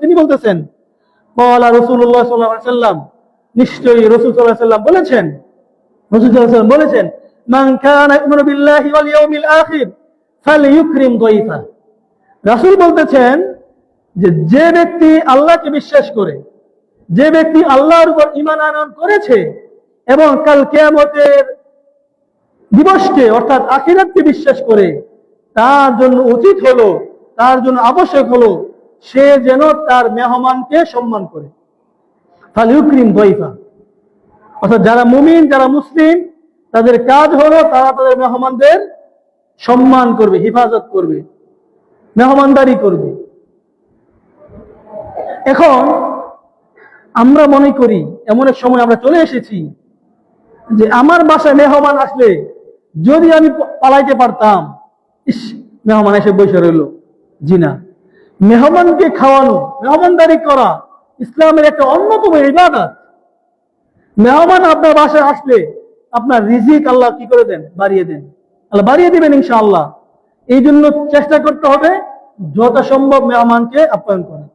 তিনি বলতেছেন নিশ্চয়ই বলেছেন বলেছেন বলতেছেন যে ব্যক্তি আল্লাহকে বিশ্বাস করে, যে ব্যক্তি আল্লাহর উপর ঈমান আনয়ন করেছে এবং কাল কিয়ামতের দিবসকে, অর্থাৎ আখিরাতকে বিশ্বাস করে, তার জন্য উচিত হলো তার জন্য আবশ্যক হলো সে যেন তার মেহমানকে সম্মান করে। ফালিউক্রিম দইফা অর্থাৎ যারা মুমিন, যারা মুসলিম, তাদের কাজ হলো তারা তাদের মেহমানদের সম্মান করবে, হেফাজত করবে, মেহমানদারি করবে। এখন আমরা মনে করি, এমন এক সময় আমরা চলে এসেছি যে আমার বাসায় মেহমান আসলে যদি আমি পালাইতে পারতাম, ইস, মেহমান এসে বসে রইল। জি না মেহমানকে খাওয়ানো, মেহমানদারি করা, ইসলামের একটা অন্যতম ইবাদত। মেহমান আপনার বাসায় আসলে আপনার রিজিক আল্লাহ কি করে দেন? বাড়িয়ে দেন। আল্লাহ বাড়িয়ে দিবেন ইনশাআল্লাহ। এই জন্য চেষ্টা করতে হবে যত সম্ভব মেহমানকে আপ্যায়ন করা।